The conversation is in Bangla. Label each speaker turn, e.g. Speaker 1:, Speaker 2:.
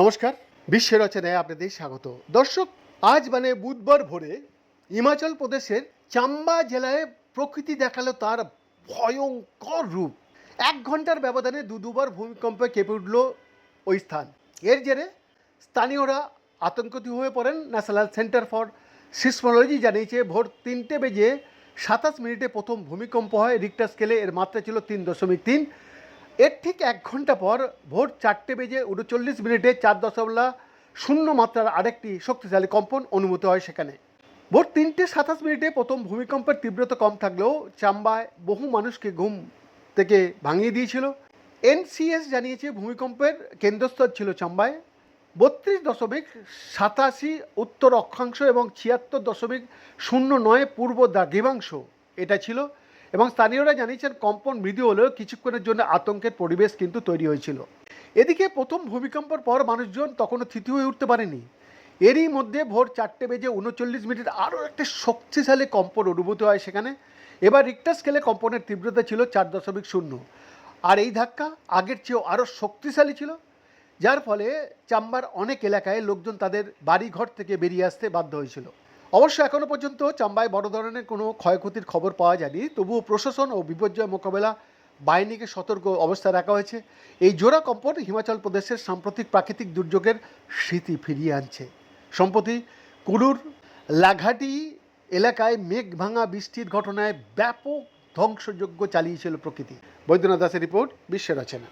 Speaker 1: নমস্কার, বিশ্বের রচনায় আপনাদের স্বাগত। দর্শক, আজ মানে বুধবার ভোরে হিমাচল প্রদেশের চাম্বা জেলায় প্রকৃতি দেখাল তার ভয়ঙ্কর রূপ। এক ঘণ্টার ব্যবধানে দু দুবার ভূমিকম্পে কেঁপে উঠল ওই স্থান। এর জেরে স্থানীয়রা আতঙ্কিত হয়ে পড়েন ন্যাশনাল সেন্টার ফর সিসমোলজি জানিয়েছে ভোর তিনটে বেজে সাতাশ মিনিটে প্রথম ভূমিকম্প হয় রিক্টার স্কেলে এর মাত্রা ছিল তিন দশমিক তিন। এর ঠিক এক ঘণ্টা পর ভোর চারটে বেজে উনচল্লিশ মিনিটে চার দশমলা শূন্য মাত্রার আরেকটি শক্তিশালী কম্পন অনুভূত হয় সেখানে। ভোর তিনটে সাতাশ মিনিটে প্রথম ভূমিকম্পের তীব্রতা কম থাকলেও চাম্বায় বহু মানুষকে ঘুম থেকে ভাঙিয়ে দিয়েছিল। এনসিএস জানিয়েছে ভূমিকম্পের কেন্দ্রস্থল ছিল চাম্বায়। বত্রিশ দশমিক সাতাশি উত্তর অক্ষাংশ এবং ছিয়াত্তর দশমিক শূন্য নয় পূর্ব দ্রাঘিমাংশ এটা ছিল। এবং স্থানীয়রা জানিয়েছেন, কম্পন মৃদু হলেও কিছুক্ষণের জন্য আতঙ্কের পরিবেশ কিন্তু তৈরি হয়েছিল। এদিকে প্রথম ভূমিকম্পের পর মানুষজন তখনও থিতি হয়ে উঠতে পারেনি। এরই মধ্যে ভোর চারটে বেজে উনচল্লিশ মিনিট আরও একটা শক্তিশালী কম্পন অনুভূত হয় সেখানে। এবার রিক্টার স্কেলে কম্পনের তীব্রতা ছিল চার দশমিক শূন্য। আর এই ধাক্কা আগের চেয়েও আরও শক্তিশালী ছিল। যার ফলে চাম্বার অনেক এলাকায় লোকজন তাদের বাড়িঘর থেকে বেরিয়ে আসতে বাধ্য হয়েছিল। অবশ্য এখনও পর্যন্ত চাম্বায় বড় ধরনের কোনো ক্ষয়ক্ষতির খবর পাওয়া যায়নি, তবুও প্রশাসন ও বিপর্যয় মোকাবেলা বাহিনীকে সতর্ক অবস্থায় রাখা হয়েছে। এই জোড়া কম্পন হিমাচল প্রদেশের সাম্প্রতিক প্রাকৃতিক দুর্যোগের স্মৃতি ফিরিয়ে আনছে। সম্প্রতি কুলুর লাঘাটি এলাকায় মেঘ ভাঙা বৃষ্টির ঘটনায় ব্যাপক ধ্বংসযজ্ঞ চালিয়েছিল প্রকৃতি। বৈদ্যনাথ দাসের রিপোর্ট, বিশ্বের রচনা